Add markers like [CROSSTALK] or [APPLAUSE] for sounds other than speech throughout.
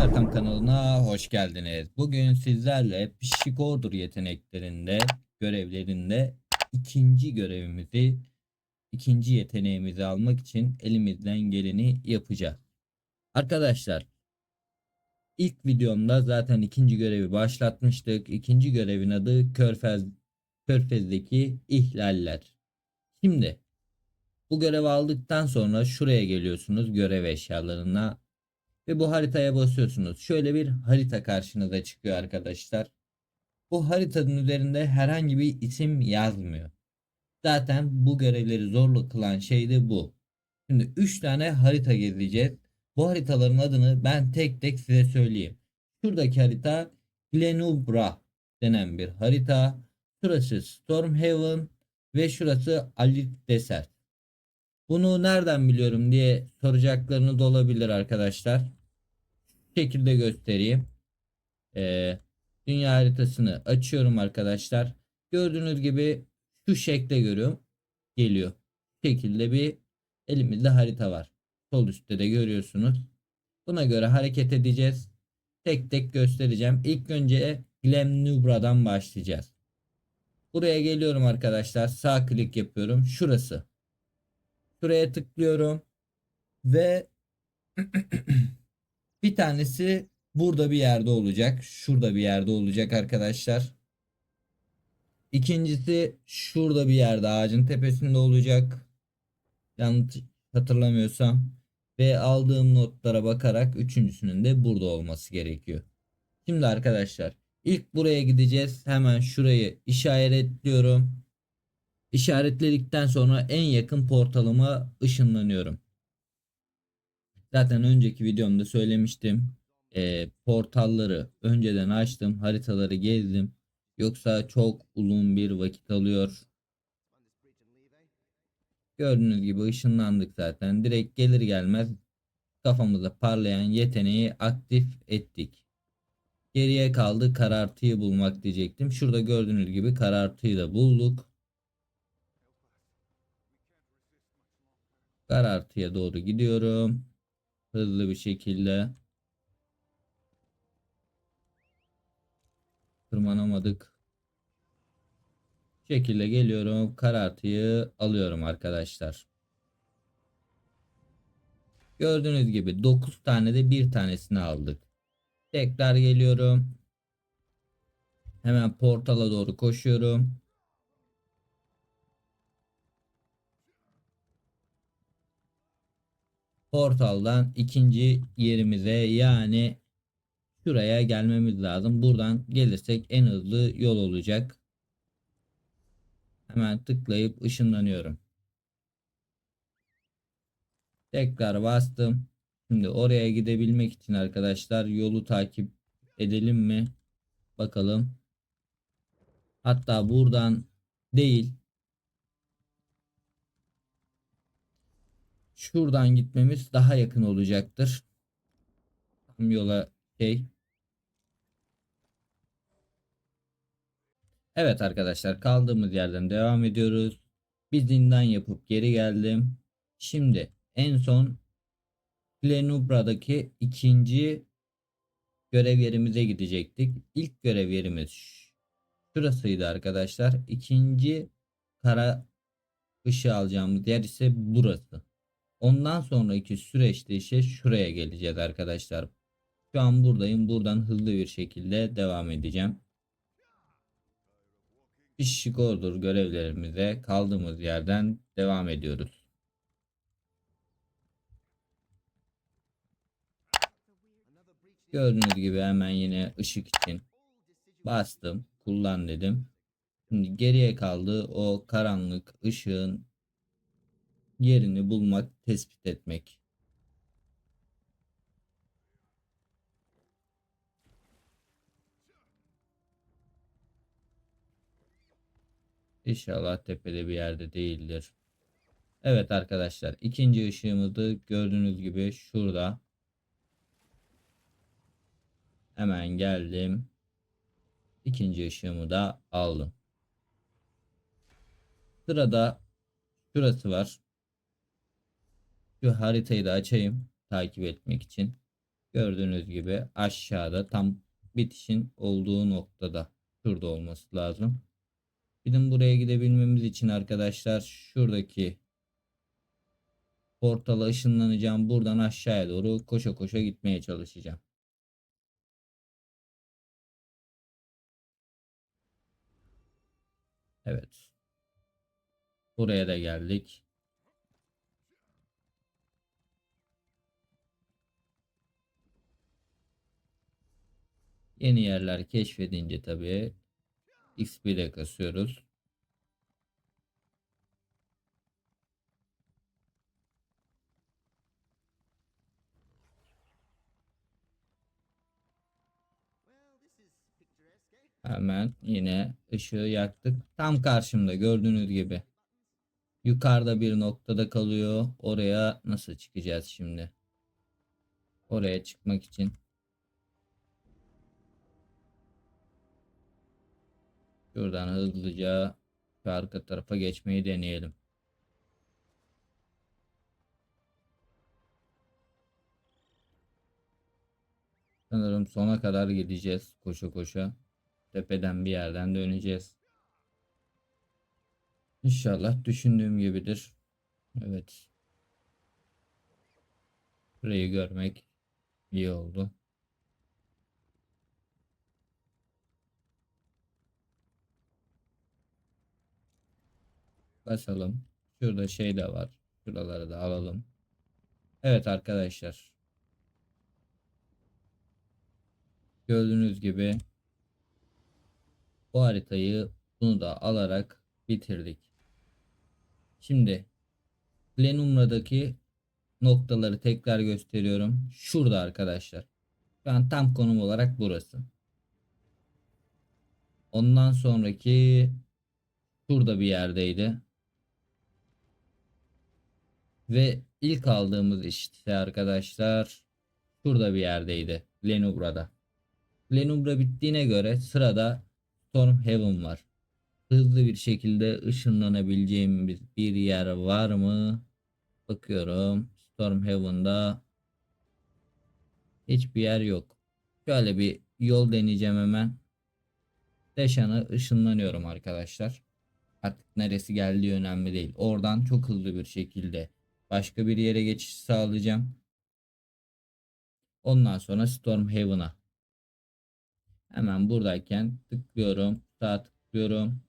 Erkam kanalına hoş geldiniz. Bugün sizlerle Pişik Order yeteneklerinde, görevlerinde ikinci görevimizi, ikinci yeteneğimizi almak için elimizden geleni yapacağız. Arkadaşlar, ilk videomda zaten ikinci görevi başlatmıştık. İkinci görevin adı Körfez, Körfez'deki ihlaller. Şimdi bu görevi aldıktan sonra şuraya geliyorsunuz görev eşyalarına ve bu haritaya basıyorsunuz. Şöyle bir harita karşınıza çıkıyor arkadaşlar. Bu haritanın üzerinde herhangi bir isim yazmıyor. Zaten bu görevleri zorlu kılan şey de bu. Şimdi 3 tane harita gezeceğiz. Bu haritaların adını ben tek tek size söyleyeyim. Şuradaki harita Glenubra denen bir harita. Şurası Stormhaven ve şurası Alit Desert. Bunu nereden biliyorum diye soracaklarınız olabilir arkadaşlar. Şekilde göstereyim. Ee, dünya haritasını açıyorum arkadaşlar. Gördüğünüz gibi şu şekle görüyorum. Geliyor. Şu şekilde bir elimizde harita var. Sol üstte de görüyorsunuz. Buna göre hareket edeceğiz. Tek tek göstereceğim. İlk önce Glemnubra'dan başlayacağız. Buraya geliyorum arkadaşlar. Sağ klik yapıyorum. Şurası. Şuraya tıklıyorum. Ve [CLEARS THROAT] bir tanesi burada bir yerde olacak. Şurada bir yerde olacak arkadaşlar. İkincisi şurada bir yerde ağacın tepesinde olacak. Yanlış hatırlamıyorsam. Ve aldığım notlara bakarak üçüncüsünün de burada olması gerekiyor. Şimdi arkadaşlar ilk buraya gideceğiz. Hemen şurayı işaretliyorum. İşaretledikten sonra en yakın portalıma ışınlanıyorum. Zaten önceki videomda söylemiştim. Ee, portalları önceden açtım. Haritaları gezdim. Yoksa çok uzun bir vakit alıyor. Gördüğünüz gibi ışınlandık zaten. Direkt gelir gelmez kafamıza parlayan yeteneği aktif ettik. Geriye kaldı karartıyı bulmak diyecektim. Şurada gördüğünüz gibi karartıyı da bulduk. Karartıya doğru gidiyorum. Hızlı bir şekilde. Tırmanamadık. Şekilde geliyorum. Karartıyı alıyorum arkadaşlar. Gördüğünüz gibi 9 tane de bir tanesini aldık. Tekrar geliyorum. Hemen portala doğru koşuyorum. Portaldan ikinci yerimize yani şuraya gelmemiz lazım. Buradan gelirsek en hızlı yol olacak. Hemen tıklayıp ışınlanıyorum. Tekrar bastım. Şimdi oraya gidebilmek için arkadaşlar yolu takip edelim mi? Bakalım. Hatta buradan değil. Şuradan gitmemiz daha yakın olacaktır. Tam yola şey. Evet arkadaşlar kaldığımız yerden devam ediyoruz. Bir zindan yapıp geri geldim. Şimdi en son Plenubra'daki ikinci görev yerimize gidecektik. İlk görev yerimiz şurasıydı arkadaşlar. İkinci kara ışığı alacağımız yer ise burası. Ondan sonraki süreçte ise şuraya geleceğiz arkadaşlar. Şu an buradayım. Buradan hızlı bir şekilde devam edeceğim. Pişik ordur görevlerimize kaldığımız yerden devam ediyoruz. Gördüğünüz gibi hemen yine ışık için bastım. Kullan dedim. Şimdi geriye kaldı o karanlık ışığın yerini bulmak, tespit etmek. İnşallah tepede bir yerde değildir. Evet arkadaşlar ikinci ışığımızı gördüğünüz gibi şurada. Hemen geldim. İkinci ışığımı da aldım. Sırada şurası var. Şu haritayı da açayım takip etmek için. Gördüğünüz gibi aşağıda tam bitişin olduğu noktada şurada olması lazım. Bizim buraya gidebilmemiz için arkadaşlar şuradaki portala ışınlanacağım. Buradan aşağıya doğru koşa koşa gitmeye çalışacağım. Evet. Buraya da geldik. Yeni yerler keşfedince tabii XP de kasıyoruz. Hemen yine ışığı yaktık. Tam karşımda gördüğünüz gibi. Yukarıda bir noktada kalıyor. Oraya nasıl çıkacağız şimdi? Oraya çıkmak için şuradan hızlıca arka tarafa geçmeyi deneyelim. Sanırım sona kadar gideceğiz koşa koşa. Tepeden bir yerden döneceğiz. İnşallah düşündüğüm gibidir. Evet. Burayı görmek iyi oldu. Basalım. Şurada şey de var. Şuraları da alalım. Evet arkadaşlar. Gördüğünüz gibi bu haritayı bunu da alarak bitirdik. Şimdi Plenumra'daki noktaları tekrar gösteriyorum. Şurada arkadaşlar. Şu an tam konum olarak burası. Ondan sonraki şurada bir yerdeydi. Ve ilk aldığımız işte arkadaşlar şurada bir yerdeydi. Lenubra'da. Lenubra bittiğine göre sırada Stormhaven var. Hızlı bir şekilde ışınlanabileceğimiz bir yer var mı? Bakıyorum. Stormhaven'da hiçbir yer yok. Şöyle bir yol deneyeceğim hemen. Deşan'a ışınlanıyorum arkadaşlar. Artık neresi geldiği önemli değil. Oradan çok hızlı bir şekilde başka bir yere geçiş sağlayacağım. Ondan sonra Stormhaven'a. Hemen buradayken tıklıyorum. Sağ tıklıyorum.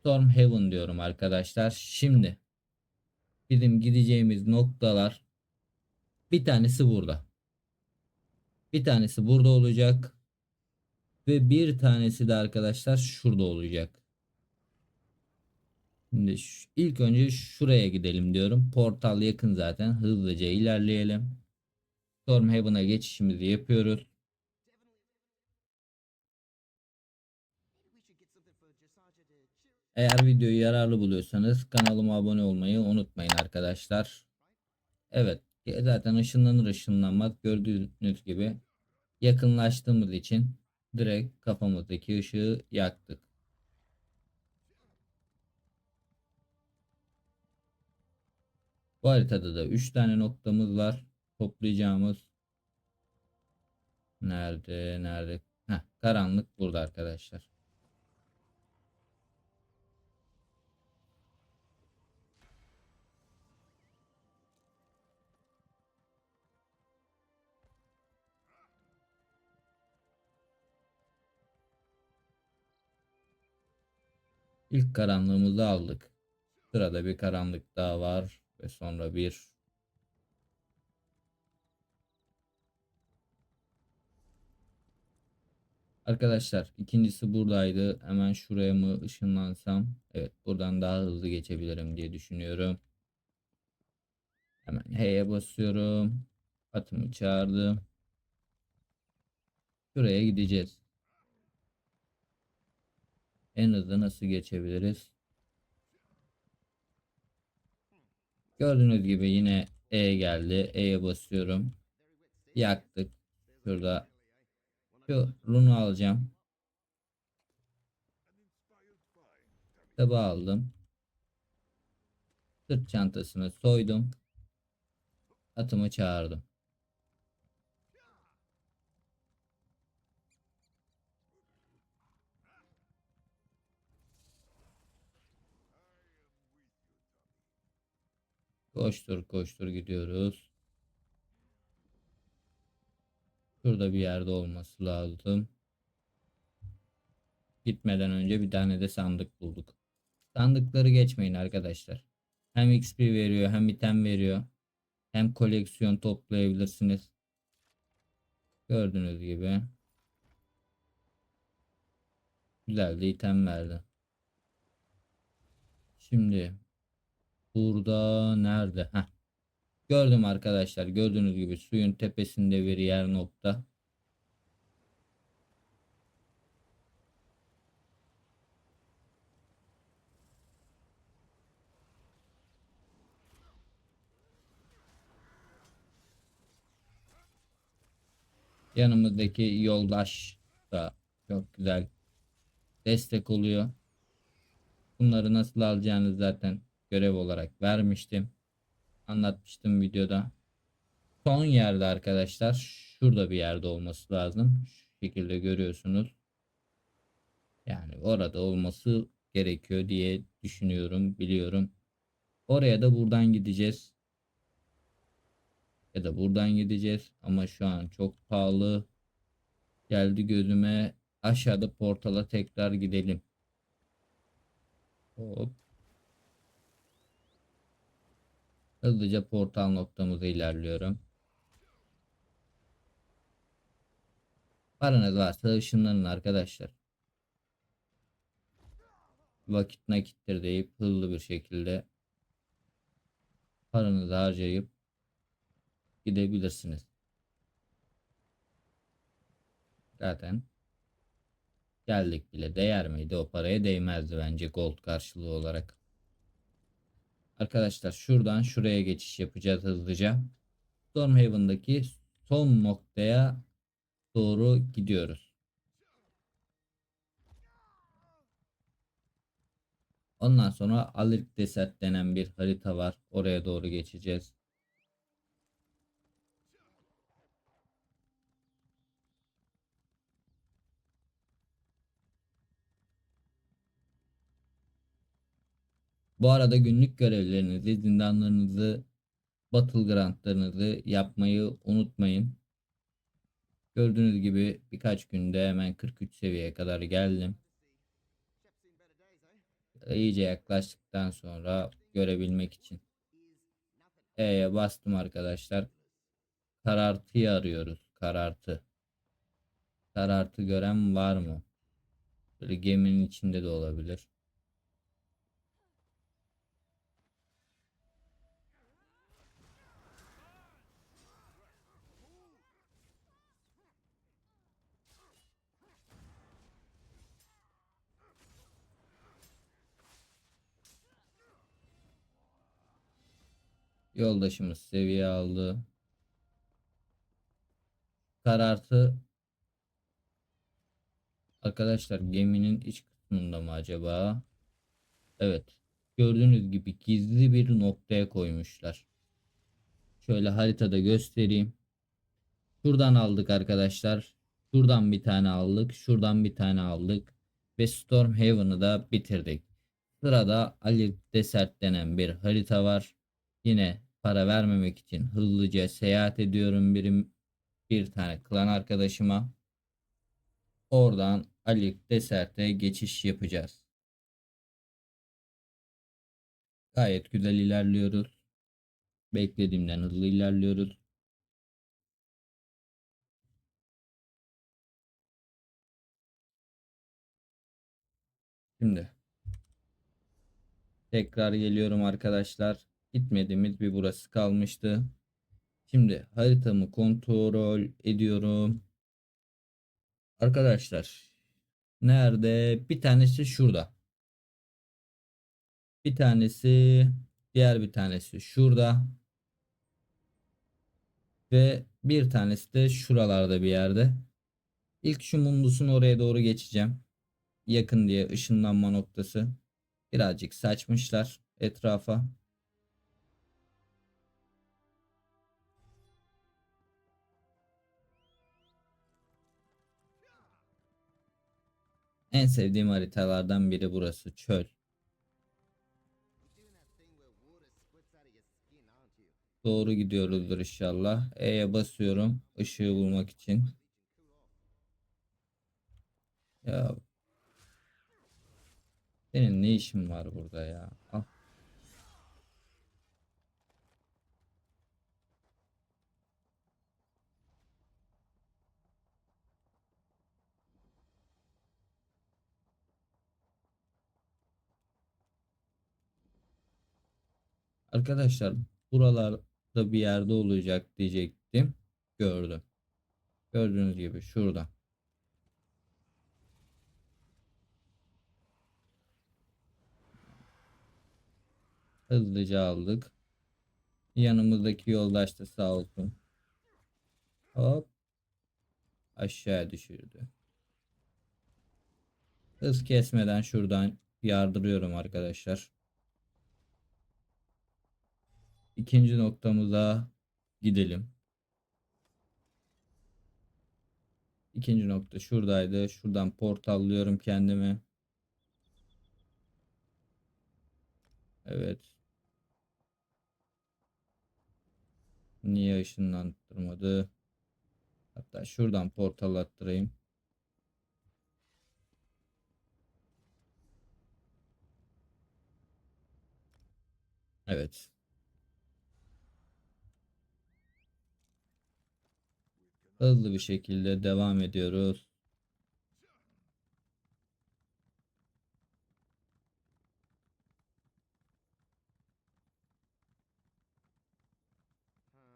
Stormhaven diyorum arkadaşlar. Şimdi bizim gideceğimiz noktalar bir tanesi burada. Bir tanesi burada olacak. Ve bir tanesi de arkadaşlar şurada olacak. Şimdi ilk önce şuraya gidelim diyorum. Portal yakın zaten. Hızlıca ilerleyelim. Stormhaven'a geçişimizi yapıyoruz. Eğer videoyu yararlı buluyorsanız kanalıma abone olmayı unutmayın arkadaşlar. Evet e, zaten ışınlanır ışınlanmaz gördüğünüz gibi yakınlaştığımız için direkt kafamızdaki ışığı yaktık. Bu haritada da 3 tane noktamız var. Toplayacağımız. Nerede? Nerede? Heh, karanlık burada arkadaşlar. İlk karanlığımızı aldık. Sırada bir karanlık daha var ve sonra bir Arkadaşlar ikincisi buradaydı. Hemen şuraya mı ışınlansam? Evet buradan daha hızlı geçebilirim diye düşünüyorum. Hemen H'ye basıyorum. Atımı çağırdım. Şuraya gideceğiz. En hızlı nasıl geçebiliriz? Gördüğünüz gibi yine E geldi. E'ye basıyorum. Yaktık. Şurada şu runu alacağım. Kitabı aldım. Sırt çantasını soydum. Atımı çağırdım. Koştur koştur gidiyoruz. Şurada bir yerde olması lazım. Gitmeden önce bir tane de sandık bulduk. Sandıkları geçmeyin arkadaşlar. Hem XP veriyor hem item veriyor. Hem koleksiyon toplayabilirsiniz. Gördüğünüz gibi. Güzel de item verdi. Şimdi burada nerede? Heh. Gördüm arkadaşlar. Gördüğünüz gibi suyun tepesinde bir yer nokta. Yanımızdaki yoldaş da çok güzel destek oluyor. Bunları nasıl alacağınızı zaten görev olarak vermiştim. Anlatmıştım videoda. Son yerde arkadaşlar şurada bir yerde olması lazım. Şu şekilde görüyorsunuz. Yani orada olması gerekiyor diye düşünüyorum, biliyorum. Oraya da buradan gideceğiz. Ya da buradan gideceğiz ama şu an çok pahalı. Geldi gözüme. Aşağıda portala tekrar gidelim. Hop. Hızlıca portal noktamıza ilerliyorum. Paranız varsa ışınlanın arkadaşlar. Vakit nakittir deyip hızlı bir şekilde paranızı harcayıp gidebilirsiniz. Zaten geldik bile değer miydi? O paraya değmezdi bence gold karşılığı olarak. Arkadaşlar şuradan şuraya geçiş yapacağız hızlıca. Stormhaven'daki son noktaya doğru gidiyoruz. Ondan sonra Alirk Desert denen bir harita var. Oraya doğru geçeceğiz. Bu arada günlük görevlerinizi, zindanlarınızı, battlegroundlarınızı yapmayı unutmayın. Gördüğünüz gibi birkaç günde hemen 43 seviyeye kadar geldim. İyice yaklaştıktan sonra görebilmek için. E'ye bastım arkadaşlar. Karartıyı arıyoruz. Karartı. Karartı gören var mı? Böyle geminin içinde de olabilir. Yoldaşımız seviye aldı. Karartı Arkadaşlar geminin iç kısmında mı acaba? Evet. Gördüğünüz gibi gizli bir noktaya koymuşlar. Şöyle haritada göstereyim. Şuradan aldık arkadaşlar. Şuradan bir tane aldık. Şuradan bir tane aldık. Ve Stormhaven'ı da bitirdik. Sırada Ali Desert denen bir harita var. Yine para vermemek için hızlıca seyahat ediyorum birim bir tane klan arkadaşıma. Oradan Ali Desert'e geçiş yapacağız. Gayet güzel ilerliyoruz. Beklediğimden hızlı ilerliyoruz. Şimdi tekrar geliyorum arkadaşlar. Gitmediğimiz bir burası kalmıştı. Şimdi haritamı kontrol ediyorum. Arkadaşlar nerede? Bir tanesi şurada. Bir tanesi diğer bir tanesi şurada. Ve bir tanesi de şuralarda bir yerde. İlk şu mumlusun oraya doğru geçeceğim. Yakın diye ışınlanma noktası. Birazcık saçmışlar etrafa. En sevdiğim haritalardan biri burası. Çöl. doğru gidiyoruzdur inşallah. E'ye basıyorum ışığı bulmak için. Ya senin ne işin var burada ya? Al. Arkadaşlar buralarda bir yerde olacak diyecektim. Gördüm. Gördüğünüz gibi şurada. Hızlıca aldık. Yanımızdaki yoldaş da sağ olsun. Hop. Aşağı düşürdü. Hız kesmeden şuradan yardırıyorum arkadaşlar. İkinci noktamıza gidelim. İkinci nokta şuradaydı. Şuradan portallıyorum kendimi. Evet. Niye ışınlandırmadı? Hatta şuradan portal attırayım. Evet. Hızlı bir şekilde devam ediyoruz.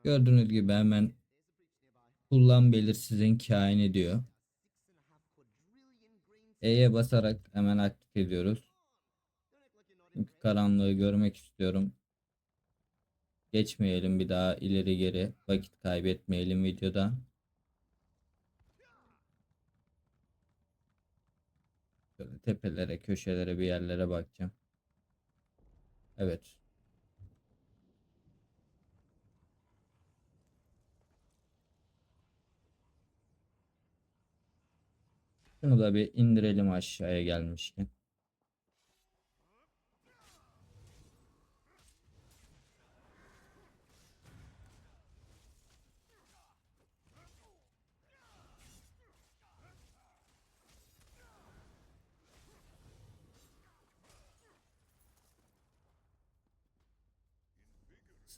Gördüğünüz gibi hemen kullan belirsizin kain ediyor. E'ye basarak hemen aktif ediyoruz. Çünkü karanlığı görmek istiyorum. Geçmeyelim bir daha ileri geri vakit kaybetmeyelim videoda. Böyle tepelere, köşelere bir yerlere bakacağım. Evet. Şunu da bir indirelim aşağıya gelmişken.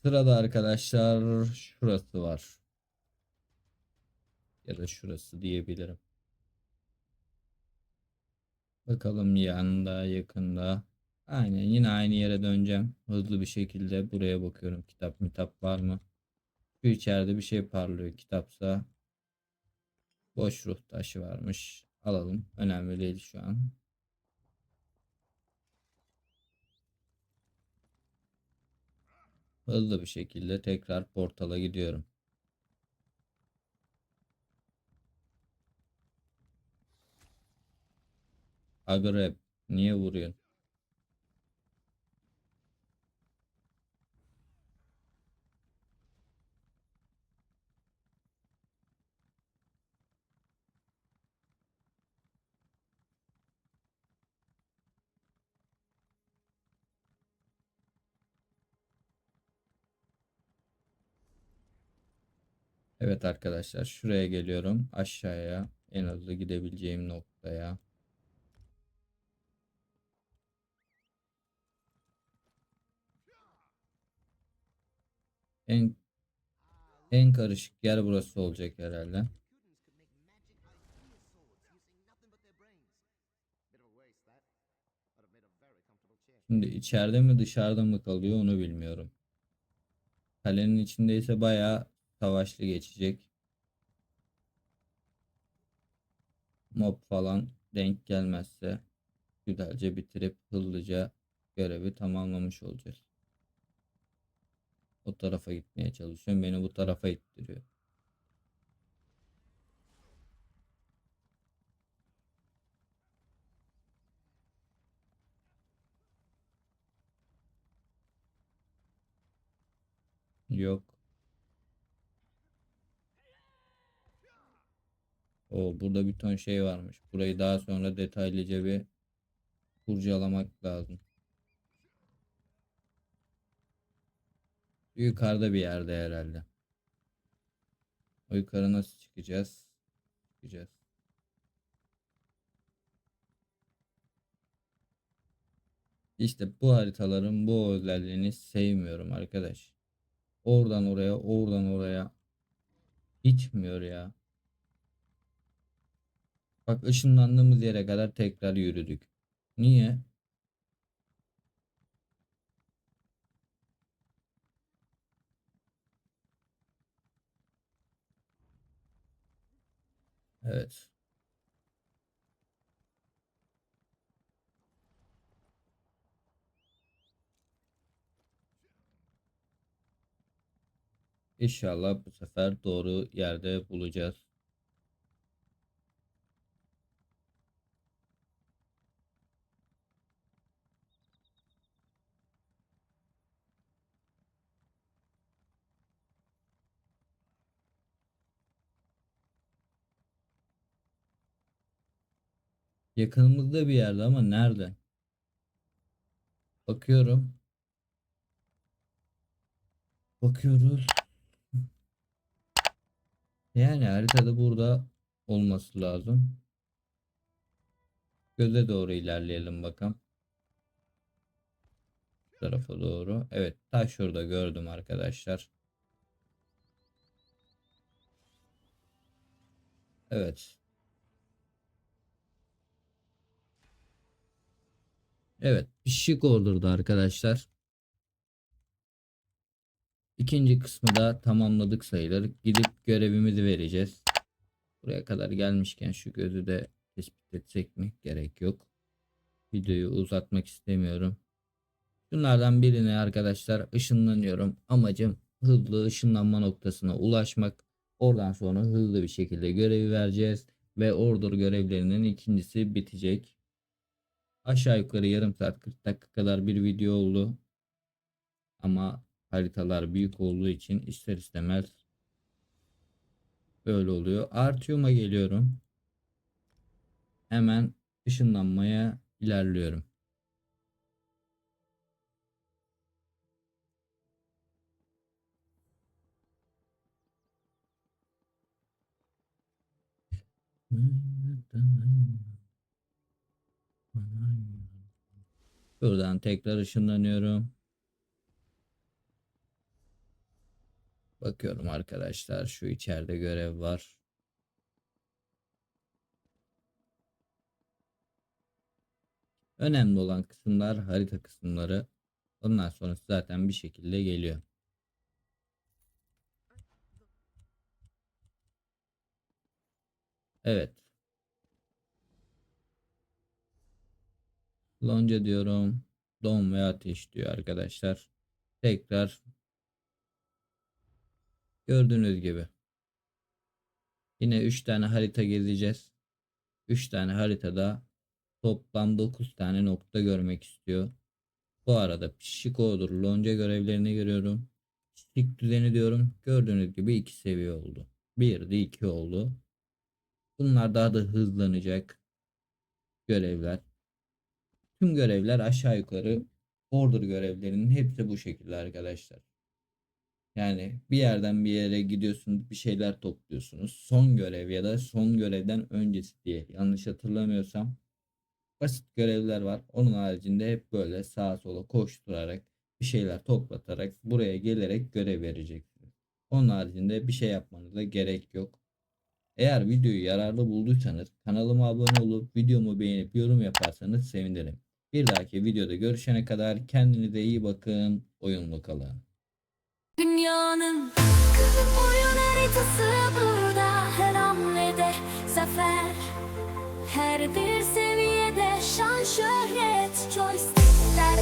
Sırada arkadaşlar şurası var. Ya da şurası diyebilirim. Bakalım yanında, yakında. Aynen yine aynı yere döneceğim. Hızlı bir şekilde buraya bakıyorum. Kitap mitap var mı? Şu içeride bir şey parlıyor. Kitapsa boş ruh taşı varmış. Alalım. Önemli değil şu an. Hızlı bir şekilde tekrar portala gidiyorum. Agrep niye vuruyorsun? Evet arkadaşlar şuraya geliyorum. Aşağıya en hızlı gidebileceğim noktaya. En en karışık yer burası olacak herhalde. Şimdi içeride mi dışarıda mı kalıyor onu bilmiyorum. Kalenin içindeyse bayağı savaşlı geçecek. Mob falan denk gelmezse güzelce bitirip hızlıca görevi tamamlamış olacağız. O tarafa gitmeye çalışıyorum. Beni bu tarafa ittiriyor. Yok. O burada bir ton şey varmış. Burayı daha sonra detaylıca bir kurcalamak lazım. Yukarıda bir yerde herhalde. O yukarı nasıl çıkacağız? Çıkacağız. İşte bu haritaların bu özelliğini sevmiyorum arkadaş. Oradan oraya, oradan oraya gitmiyor ya. Bak ışınlandığımız yere kadar tekrar yürüdük. Niye? Evet. İnşallah bu sefer doğru yerde bulacağız. Yakınımızda bir yerde ama nerede? Bakıyorum. Bakıyoruz. Yani haritada burada olması lazım. Göze doğru ilerleyelim bakalım. Bu tarafa doğru. Evet, taş şurada gördüm arkadaşlar. Evet. Evet, pişik ordurdu arkadaşlar. İkinci kısmı da tamamladık sayılır. Gidip görevimizi vereceğiz. Buraya kadar gelmişken şu gözü de tespit etsek mi? Gerek yok. Videoyu uzatmak istemiyorum. Bunlardan birine arkadaşlar ışınlanıyorum. Amacım hızlı ışınlanma noktasına ulaşmak. Oradan sonra hızlı bir şekilde görevi vereceğiz. Ve order görevlerinin ikincisi bitecek. Aşağı yukarı yarım saat 40 dakika kadar bir video oldu. Ama haritalar büyük olduğu için ister istemez böyle oluyor. Artium'a geliyorum. Hemen ışınlanmaya ilerliyorum. [LAUGHS] Buradan tekrar ışınlanıyorum. Bakıyorum arkadaşlar şu içeride görev var. Önemli olan kısımlar harita kısımları. Ondan sonrası zaten bir şekilde geliyor. Evet. Lonca diyorum. Don ve ateş diyor arkadaşlar. Tekrar gördüğünüz gibi. Yine 3 tane harita gezeceğiz. 3 tane haritada toplam 9 tane nokta görmek istiyor. Bu arada pişik olur lonca görevlerini görüyorum. Pişik düzeni diyorum. Gördüğünüz gibi 2 seviye oldu. 1 de 2 oldu. Bunlar daha da hızlanacak görevler. Tüm görevler aşağı yukarı order görevlerinin hepsi bu şekilde arkadaşlar. Yani bir yerden bir yere gidiyorsunuz bir şeyler topluyorsunuz. Son görev ya da son görevden öncesi diye yanlış hatırlamıyorsam basit görevler var. Onun haricinde hep böyle sağa sola koşturarak bir şeyler toplatarak buraya gelerek görev vereceksiniz. Onun haricinde bir şey yapmanıza gerek yok. Eğer videoyu yararlı bulduysanız kanalıma abone olup videomu beğenip yorum yaparsanız sevinirim. Bir dahaki videoda görüşene kadar kendinize iyi bakın. Oyunlu kalın. Dünyanın oyun haritası burada her hamlede zafer. Her bir seviyede şan şöhret joystick.